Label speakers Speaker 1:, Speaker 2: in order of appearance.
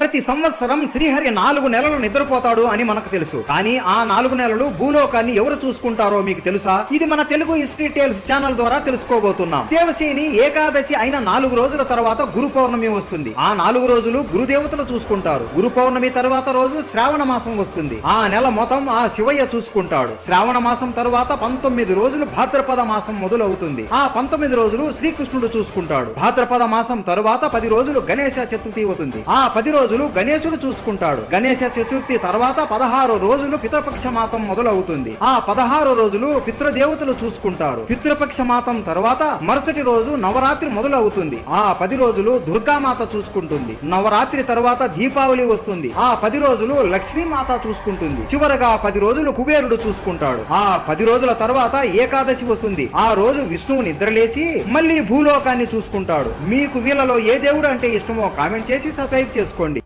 Speaker 1: ప్రతి సంవత్సరం శ్రీహరి నాలుగు నెలలు నిద్రపోతాడు అని మనకు తెలుసు. కానీ ఆ నాలుగు నెలలు భూలోకాన్ని ఎవరు చూసుకుంటారో మీకు తెలుసా? ఇది మన తెలుగు హిస్టరీ టేల్స్ ఛానల్ ద్వారా తెలుసుకోబోతున్నాం. దేవసేని ఏకాదశి అయిన నాలుగు రోజుల తర్వాత గురు పౌర్ణమి వస్తుంది. ఆ నాలుగు రోజులు గురుదేవతలు చూసుకుంటారు. గురు పౌర్ణమి తర్వాత రోజు శ్రావణ మాసం వస్తుంది. ఆ నెల మొత్తం ఆ శివయ్య చూసుకుంటాడు. శ్రావణ మాసం తర్వాత పంతొమ్మిది రోజులు భాద్రపద మాసం మొదలవుతుంది. ఆ పంతొమ్మిది రోజులు శ్రీకృష్ణుడు చూసుకుంటాడు. భాద్రపద మాసం తరువాత పది రోజులు గణేష చతుర్థి వస్తుంది. ఆ పది రోజులు గణేశుడు చూసుకుంటాడు. గణేశ చతుర్థి తర్వాత పదహారు రోజులు పితృపక్ష మాతం మొదలవుతుంది. ఆ పదహారు రోజులు పితృదేవతలు చూసుకుంటారు. పితృపక్ష మాతం తర్వాత మరుసటి రోజు నవరాత్రి మొదలవుతుంది. ఆ పది రోజులు దుర్గామాత చూసుకుంటుంది. నవరాత్రి తర్వాత దీపావళి వస్తుంది. ఆ పది రోజులు లక్ష్మీమాత చూసుకుంటుంది. చివరగా పది రోజులు కుబేరుడు చూసుకుంటాడు. ఆ పది రోజుల తర్వాత ఏకాదశి వస్తుంది. ఆ రోజు విష్ణువు నిద్రలేచి మళ్ళీ భూలోకాన్ని చూసుకుంటాడు. మీకు వీళ్ళలో ఏ దేవుడు అంటే ఇష్టమో కామెంట్ చేసి సబ్స్క్రైబ్ చేసుకోండి.